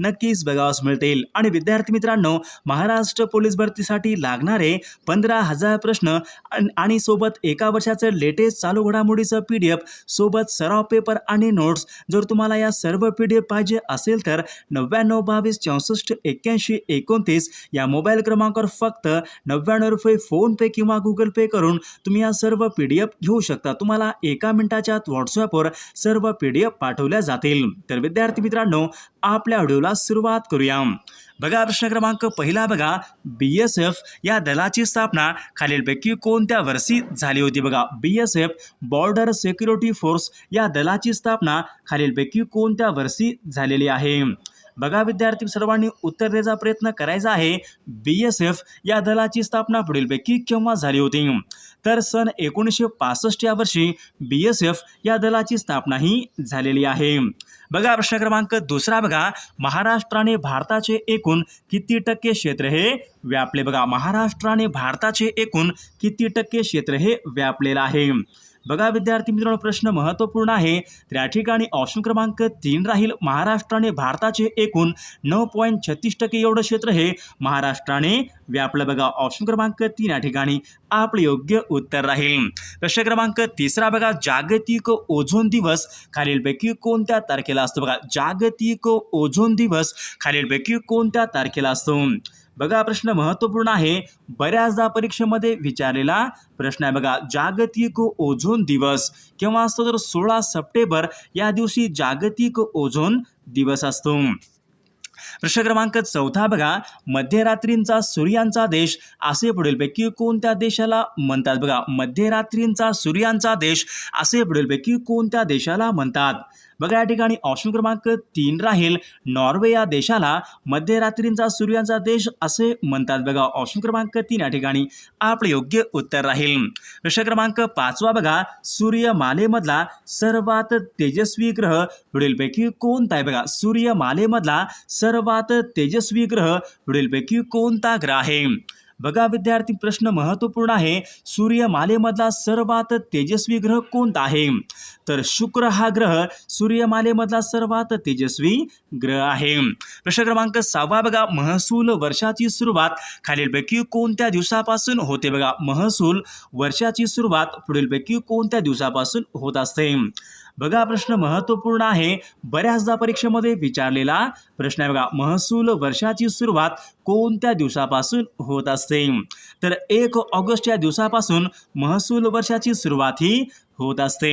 नक्कीच बघावास मिळतील. आणि विद्यार्थी मित्रांनो महाराष्ट्र पोलीस भरतीसाठी लागणारे पंधरा हजार प्रश्न आणि सोबत एका वर्षाचं लेटेस्ट चालू घडामोडीचं पी डी एफ सोबत सराव पेपर आणि नोट्स. जर तुम्हाला या सर्व पी डी एफ पाहिजे असेल तर नव्याण्णव बावीस चौसष्ट एक्क्याऐंशी एकोणतीस या मोबाईल क्रमांकावर फक्त नव्याण्णव रुपये फोनपे किंवा गुगल पे करून तुम्ही या सर्व पी डी एफ घेऊ शकता. तुम्हाला एका मिनिटाच्या व्हॉट्सअपवर व्हॉट्सॲपवर सर्व पी डी एफ पाठवल्या जातील. तर विद्यार्थी मित्रांनो आपल्या व्हिडिओला सुरुवात करूया बघा प्रश्न क्रमांक पहिला बघा. बी एस एफ या दलाची स्थापना खालीलपैकी कोणत्या वर्षी झाली होती बघा? B S F border security force या दलाची स्थापना खालीलपैकी कोणत्या वर्षी झालेली आहे? बघा विद्यार्थी सर्वांनी उत्तर द्यायचा प्रयत्न करायचा आहे. बी एस एफ या दलाची स्थापना पुढीलपैकी केव्हा झाली होती? तर सन एकोणीसशे पासष्ट या वर्षी बी एस एफ या दलाची स्थापनाही झालेली आहे. बघा प्रश्न क्रमांक दुसरा बघा. महाराष्ट्राने भारताचे एकूण किती टक्के क्षेत्र हे व्यापले? बघा महाराष्ट्राने भारताचे एकूण किती टक्के क्षेत्र हे व्यापलेलं आहे? बघा विद्यार्थी मित्रांनो प्रश्न महत्त्वपूर्ण आहे. तर या ठिकाणी ऑप्शन क्रमांक तीन राहील. महाराष्ट्राने भारताचे एकूण नऊ पॉईंट छत्तीस टक्के एवढं क्षेत्र हे महाराष्ट्राने व्यापलं बघा. ऑप्शन क्रमांक तीन या ठिकाणी आपलं योग्य उत्तर राहील. प्रश्न क्रमांक तिसरा बघा. जागतिक ओझोन दिवस खालीलपैकी कोणत्या तारखेला असतो? बघा जागतिक ओझोन दिवस खालीलपैकी कोणत्या तारखेला असतो? बघा प्रश्न महत्त्वपूर्ण आहे. बऱ्याचदा परीक्षेमध्ये विचारलेला प्रश्न आहे बघा जागतिक ओझोन दिवस केव्हा असतो? तर सोळा सप्टेंबर या दिवशी जागतिक ओझोन दिवस असतो. प्रश्न क्रमांक चौथा बघा मध्यरात्रींचा सूर्यांचा देश असे पुढीलपैकी कोणत्या देशाला म्हणतात? बघा मध्यरात्रींचा सूर्यांचा देश असे पुढीलपैकी कोणत्या देशाला म्हणतात? बघा या ठिकाणी ऑप्शन क्रमांक तीन राहील. नॉर्वे या देशाला मध्यरात्रींचा सूर्याचा देश असे म्हणतात बघा. ऑप्शन क्रमांक तीन या ठिकाणी आपलं योग्य उत्तर राहील. प्रश्न क्रमांक पाचवा बघा. सूर्यमालेमधला सर्वात तेजस्वी ग्रह पुढीलपैकी कोणता आहे बघा? सूर्यमालेमधला सर्वात तेजस्वी ग्रह पुढीलपैकी कोणता ग्रह आहे? बघा विद्यार्थी प्रश्न महत्त्वपूर्ण आहे. सूर्यमालेमधला सर्वात तेजस्वी ग्रह कोणता आहे? तर शुक्र हा ग्रह सूर्यमालेमधला सर्वात तेजस्वी ग्रह आहे. प्रश्न क्रमांक सहावा बघा. महसूल वर्षाची सुरुवात खालीलपैकी कोणत्या दिवसापासून होते बघा? महसूल वर्षाची सुरुवात पुढीलपैकी कोणत्या दिवसापासून होत असते? बघा प्रश्न महत्त्वपूर्ण आहे. बऱ्याचदा परीक्षेमध्ये विचारलेला प्रश्न आहे बघा महसूल वर्षाची सुरुवात कोणत्या दिवसापासून होत असते? तर एक ऑगस्ट या दिवसापासून महसूल वर्षाची सुरुवात ही होत असते.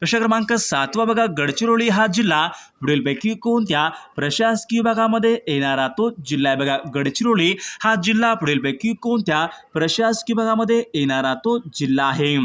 प्रश्न क्रमांक सातवा बघा गडचिरोली हा जिल्हा पुढीलपैकी कोणत्या प्रशासकीय विभागामध्ये येणारा तो जिल्हा आहे? बघा गडचिरोली हा जिल्हा पुढीलपैकी कोणत्या प्रशासकीय विभागामध्ये येणारा तो जिल्हा आहे?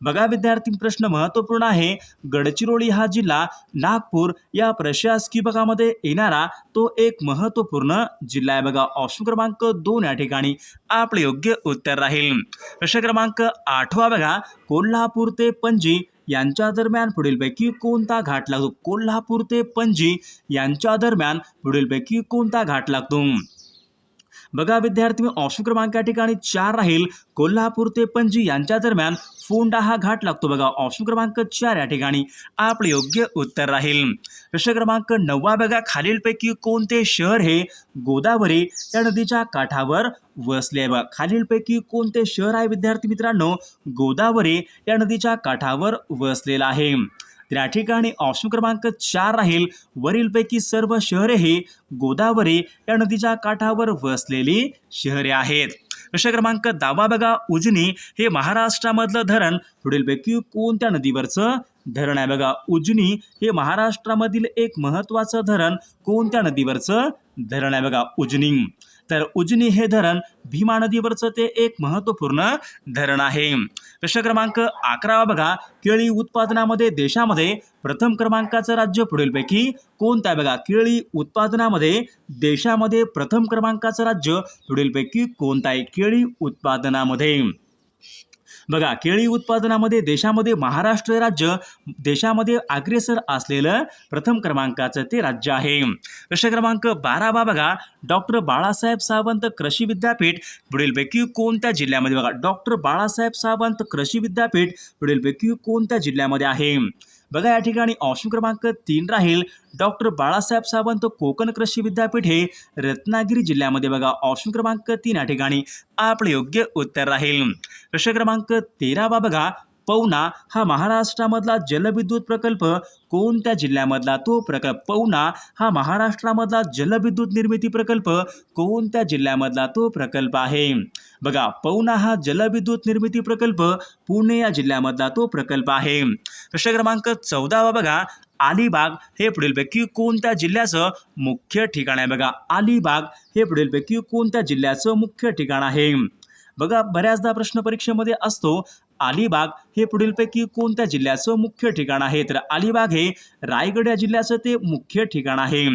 बघा विद्यार्थी प्रश्न महत्त्वपूर्ण आहे. गडचिरोली हा जिल्हा नागपूर या प्रशासकीय भागामध्ये येणारा तो एक महत्त्वपूर्ण जिल्हा आहे. बघा ऑप्शन क्रमांक दोन या ठिकाणी आपलं योग्य उत्तर राहील. प्रश्न क्रमांक आठवा बघा कोल्हापूर ते पणजी यांच्या दरम्यान पुढीलपैकी कोणता घाट लागतो? कोल्हापूर ते पणजी यांच्या दरम्यान पुढीलपैकी कोणता घाट लागतो? बघा विद्यार्थी ऑप्शन क्रमांक या ठिकाणी चार राहील. कोल्हापूर ते पणजी यांच्या दरम्यान फोंडा हा घाट लागतो बघा. ऑप्शन क्रमांक चार या ठिकाणी आपलं योग्य उत्तर राहील. प्रश्न क्रमांक नववा बघा. खालीलपैकी कोणते शहर हे गोदावरी या नदीच्या काठावर वसले आहे बघा. खालीलपैकी कोणते शहर आहे विद्यार्थी मित्रांनो? गोदावरी या नदीच्या काठावर वसलेलं आहे. तर या ठिकाणी ऑप्शन क्रमांक चार राहील. वरीलपैकी सर्व शहरे ही गोदावरी या नदीच्या काठावर वसलेली शहरे आहेत. प्रश्न क्रमांक दहावा बघा. उजनी हे महाराष्ट्रामधलं धरण. पुढीलपैकी कोणत्या नदीवरचं धरण आहे बघा? उजनी हे महाराष्ट्रामधील एक महत्त्वाचं धरण. कोणत्या नदीवरचं धरण आहे बघा? उजनी. तर उजनी हे धरण भीमा नदीवरचं ते एक महत्त्वपूर्ण धरण आहे. प्रश्न क्रमांक अकरावा बघा. केळी उत्पादनामध्ये देशामध्ये प्रथम क्रमांकाचं राज्य पुढीलपैकी कोणतं आहे बघा? केळी उत्पादनामध्ये देशामध्ये प्रथम क्रमांकाचं राज्य पुढीलपैकी कोणतं आहे? केळी उत्पादनामध्ये. बघा केळी उत्पादनामध्ये देशामध्ये महाराष्ट्र हे राज्य देशामध्ये अग्रेसर असलेलं प्रथम क्रमांकाचं ते राज्य आहे. प्रश्न क्रमांक बारावा बघा डॉक्टर बाळासाहेब सावंत कृषी विद्यापीठ पुढीलपैकी कोणत्या जिल्ह्यामध्ये? बघा डॉक्टर बाळासाहेब सावंत कृषी विद्यापीठ पुढीलपैकी कोणत्या जिल्ह्यामध्ये आहे? बघा या ठिकाणी ऑप्शन क्रमांक तीन राहील. डॉक्टर बाळासाहेब सावंत कोकण कृषी विद्यापीठ हे रत्नागिरी जिल्ह्यामध्ये बघा ऑप्शन क्रमांक तीन या ठिकाणी आपलं योग्य उत्तर राहील. प्रश्न क्रमांक तेरावा बघा पवना हा महाराष्ट्रामधला जलविद्युत प्रकल्प. कोणत्या जिल्ह्यामधला तो प्रकल्प? पवना हा महाराष्ट्रामधला जलविद्युत निर्मिती प्रकल्प. कोणत्या जिल्ह्यामधला तो प्रकल्प आहे? बघा पवना हा जलविद्युत निर्मिती प्रकल्प. पुणे या जिल्ह्यामधला तो प्रकल्प आहे. प्रश्न क्रमांक चौदावा बघा. अलिबाग हे पुढीलपैकी कोणत्या जिल्ह्याचं मुख्य ठिकाण आहे? बघा अलिबाग हे पुढीलपैकी कोणत्या जिल्ह्याचं मुख्य ठिकाण आहे? बघा बऱ्याचदा प्रश्न परीक्षेमध्ये असतो अलिबाग हे पुढीलपैकी कोणत्या जिल्ह्याचं मुख्य ठिकाण आहे? तर अलिबाग हे रायगड या जिल्ह्याचं ते मुख्य ठिकाण आहे.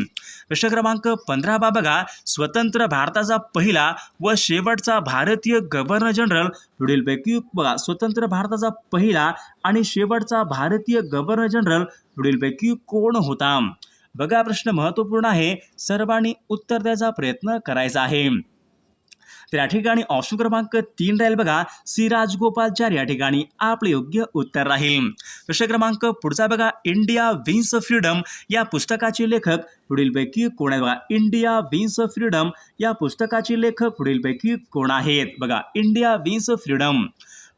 प्रश्न क्रमांक पंधरावा बघा. स्वतंत्र भारताचा पहिला व शेवटचा भारतीय गव्हर्नर जनरल पुढीलपैकी बघा. स्वतंत्र भारताचा पहिला आणि शेवटचा भारतीय गव्हर्नर जनरल पुढीलपैकी कोण होता? बघा प्रश्न महत्त्वपूर्ण आहे. सर्वांनी उत्तर द्यायचा प्रयत्न करायचा आहे. तर या ठिकाणी ऑप्शन क्रमांक तीन राहील बघा. सी राजगोपालचार या ठिकाणी आपले योग्य उत्तर राहील. प्रश्न क्रमांक पुढचा बघा. इंडिया विन्स फ्रीडम या पुस्तकाचे लेखक पुढीलपैकी कोण आहे बघा? इंडिया विन्स फ्रीडम या पुस्तकाचे लेखक पुढीलपैकी कोण आहेत? बघा इंडिया विन्स फ्रीडम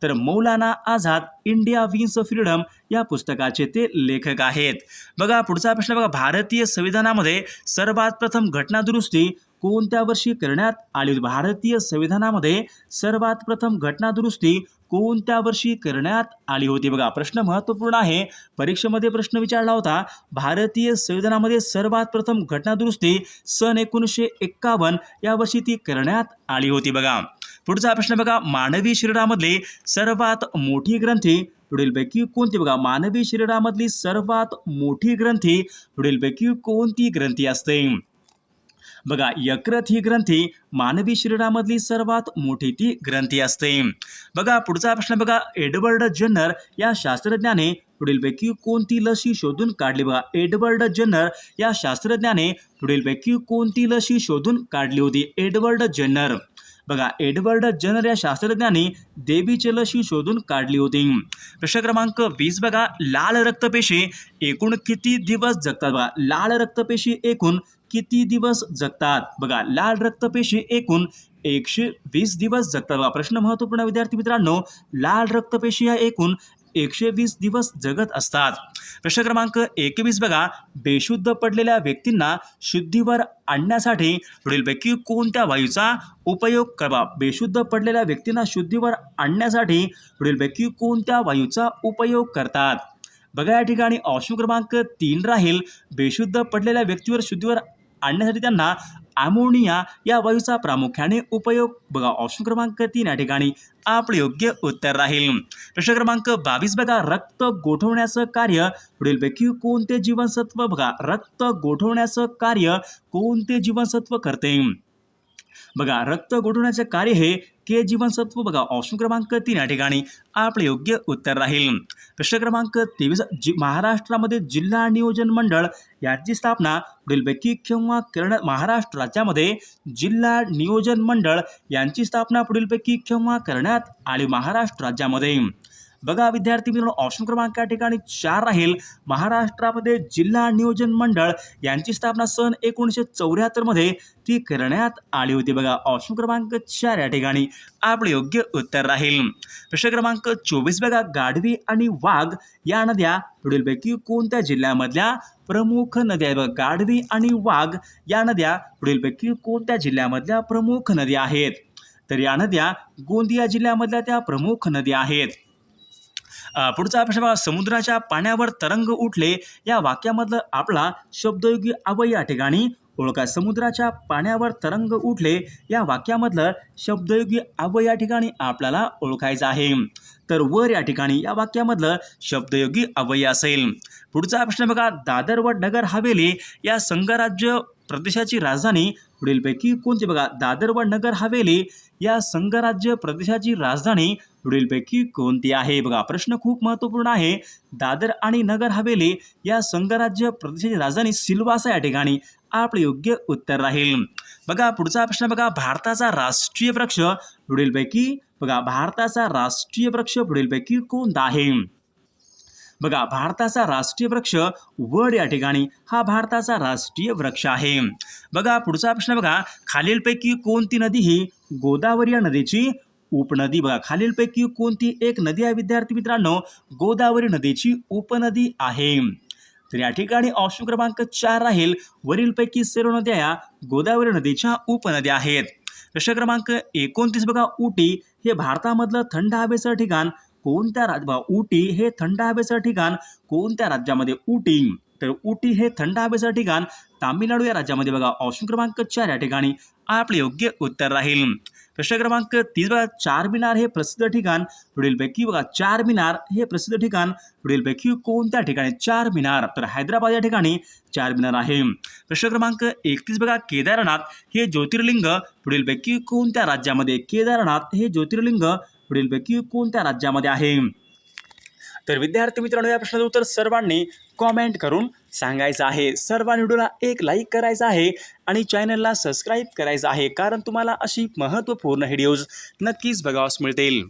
तर Maulana Azad India wins freedom या पुस्तकाचे ते लेखक आहेत. बघा पुढचा प्रश्न बघा. भारतीय संविधानामध्ये सर्वात प्रथम घटना दुरुस्ती कोणत्या वर्षी करण्यात आली होती? भारतीय संविधानामध्ये सर्वात प्रथम घटनादुरुस्ती कोणत्या वर्षी करण्यात आली होती? बघा प्रश्न महत्त्वपूर्ण आहे. परीक्षेमध्ये प्रश्न विचारला होता. भारतीय संविधानामध्ये सर्वात प्रथम घटनादुरुस्ती सन एकोणीसशे एक्कावन्न या वर्षी ती करण्यात आली होती. बघा पुढचा प्रश्न बघा. मानवी शरीरामधली सर्वात मोठी ग्रंथी पुढीलपैकी कोणती? बघा मानवी शरीरामधली सर्वात मोठी ग्रंथी पुढीलपैकी कोणती ग्रंथी असते? बघा यकृत ही ग्रंथी मानवी शरीरामधली सर्वात मोठी ती ग्रंथी असते. बघा पुढचा प्रश्न बघा एडवर्ड जन्नर या शास्त्रज्ञाने पुढीलपैकी कोणती लशी शोधून काढली? बघा एडवर्ड जन्नर या शास्त्रज्ञाने पुढीलपैकी कोणती लशी शोधून काढली होती? Edward Jenner. बघा एडवर्ड जनर या शास्त्रज्ञांनी देवीची लशी शोधून काढली होती. प्रश्न क्रमांक वीस बघा लाल रक्तपेशी एकूण किती दिवस जगतात? बघा लाल रक्तपेशी एकूण किती दिवस जगतात? बघा लाल रक्तपेशी एकूण एकशे वीस दिवस जगतात. बघा प्रश्न महत्त्वपूर्ण विद्यार्थी मित्रांनो लाल रक्तपेशी या एकूण एकशे वीस दिवस जगत असतात. प्रश्न क्रमांक एकवीस बघा. बेशुद्ध पडलेल्या व्यक्तींना शुद्धीवर आणण्यासाठी पुढीलपैकी कोणत्या वायूचा उपयोग करावा? बेशुद्ध पडलेल्या व्यक्तींना शुद्धीवर आणण्यासाठी पुढीलपैकी कोणत्या वायूचा उपयोग करतात? बघा या ठिकाणी ऑप्शन क्रमांक तीन राहील. बेशुद्ध पडलेल्या व्यक्तीवर शुद्धीवर आणण्यासाठी त्यांना ॲमोनिया या वायूचा प्रामुख्याने उपयोग. बघा ऑप्शन क्रमांक तीन या ठिकाणी आपलं योग्य उत्तर राहील. प्रश्न क्रमांक बावीस बघा रक्त गोठवण्याचं कार्य पुढीलपैकी कोणते जीवनसत्व? बघा रक्त गोठवण्याचं कार्य कोणते जीवनसत्व करते? बघा रक्त गोठवण्याचे कार्य हे के जीवनसत्व बघा. ऑप्शन क्रमांक तीन या ठिकाणी आपलं योग्य उत्तर राहील. प्रश्न क्रमांक तेवीस जि महाराष्ट्रामध्ये जिल्हा नियोजन मंडळ याची स्थापना पुढीलपैकी केव्हा कर्ण महाराष्ट्र राज्यामध्ये जिल्हा नियोजन मंडळ यांची स्थापना पुढीलपैकी केव्हा करण्यात आली महाराष्ट्र राज्यामध्ये. बघा विद्यार्थी मित्रांनो ऑप्शन क्रमांक या ठिकाणी चार राहील. महाराष्ट्रामध्ये जिल्हा नियोजन मंडळ यांची स्थापना सन एकोणीसशे चौऱ्याहत्तरमध्ये ती करण्यात आली होती. बघा ऑप्शन क्रमांक चार या ठिकाणी आपलं योग्य उत्तर राहील. प्रश्न क्रमांक चोवीस बघा गाढवी आणि वाघ या नद्या पुढीलपैकी कोणत्या जिल्ह्यामधल्या प्रमुख नद्या आहेत? बघा गाढवी आणि वाघ या नद्या पुढीलपैकी कोणत्या जिल्ह्यामधल्या प्रमुख नद्या आहेत? तर या नद्या गोंदिया जिल्ह्यामधल्या त्या प्रमुख नद्या आहेत. पुढचा प्रश्न बघा. समुद्राच्या पाण्यावर तरंग उठले या वाक्यामधलं आपला शब्दयोगी अवय या ठिकाणी ओळखा. समुद्राच्या पाण्यावर तरंग उठले या वाक्यामधलं शब्दयोगी अव्यय या ठिकाणी आपल्याला ओळखायचं आहे. तर वर या ठिकाणी या वाक्यामधलं शब्दयोगी अवय असेल. पुढचा प्रश्न बघा. दादर व नगर हवेली या संघराज्य प्रदेशाची राजधानी पुढीलपैकी कोणती? बघा दादर व नगर हवेली. या संघराज्य प्रदेशाची राजधानी पुढीलपैकी कोणती आहे? बघा प्रश्न खूप महत्त्वपूर्ण आहे. दादर आणि नगर हवेली या संघराज्य प्रदेशाची राजधानी सिलवासा या ठिकाणी. आपले योग्य उत्तर राहील. बघा पुढचा प्रश्न बघा भारताचा राष्ट्रीय वृक्ष पुढीलपैकी बघा भारताचा राष्ट्रीय वृक्ष पुढीलपैकी कोणता आहे? बघा भारताचा राष्ट्रीय वृक्ष वड या ठिकाणी. हा भारताचा राष्ट्रीय वृक्ष आहे. बघा पुढचा प्रश्न बघा. खालीलपैकी कोणती नदी ही गोदावरी या नदीची उपनदी? बघा खालीलपैकी कोणती एक नदी आहे? विद्यार्थी मित्रांनो गोदावरी नदीची उपनदी आहे. तर या ठिकाणी ऑप्शन क्रमांक चार राहील. वरीलपैकी सर्व नद्या या गोदावरी नदीच्या उपनद्या आहेत. प्रश्न क्रमांक एकोणतीस बघा. उटी हे भारतामधलं थंड हवेचं ठिकाण. कोणत्या राज उटी हे थंड हवेचं ठिकाण कोणत्या राज्यामध्ये उटी तर उटी हे थंड हवेचं ठिकाण तामिळनाडू या राज्यामध्ये बघा. ऑप्शन क्रमांक चार या ठिकाणी आपले योग्य उत्तर राहील. प्रश्न क्रमांक तीस बघा. चार मिनार हे प्रसिद्ध ठिकाण पुढीलपैकी बघा. चार मिनार हे प्रसिद्ध ठिकाण पुढीलपैकी कोणत्या ठिकाणी? चार मिनार. तर हैदराबाद या ठिकाणी चार मिनार आहे. प्रश्न क्रमांक एकतीस बघा. केदारनाथ हे ज्योतिर्लिंग पुढीलपैकी कोणत्या राज्यामध्ये? केदारनाथ हे ज्योतिर्लिंग पुढीलपैकी कोणत्या राज्यामध्ये आहे? तर विद्यार्थी मित्रांनो या प्रश्नाचं उत्तर सर्वांनी कॉमेंट करून सांगायचं आहे. सर्वांनी व्हिडिओला एक लाईक करायचा आहे आणि चॅनलला सबस्क्राईब करायचं आहे. कारण तुम्हाला अशी महत्त्वपूर्ण व्हिडिओज नक्कीच बघावास मिळतील.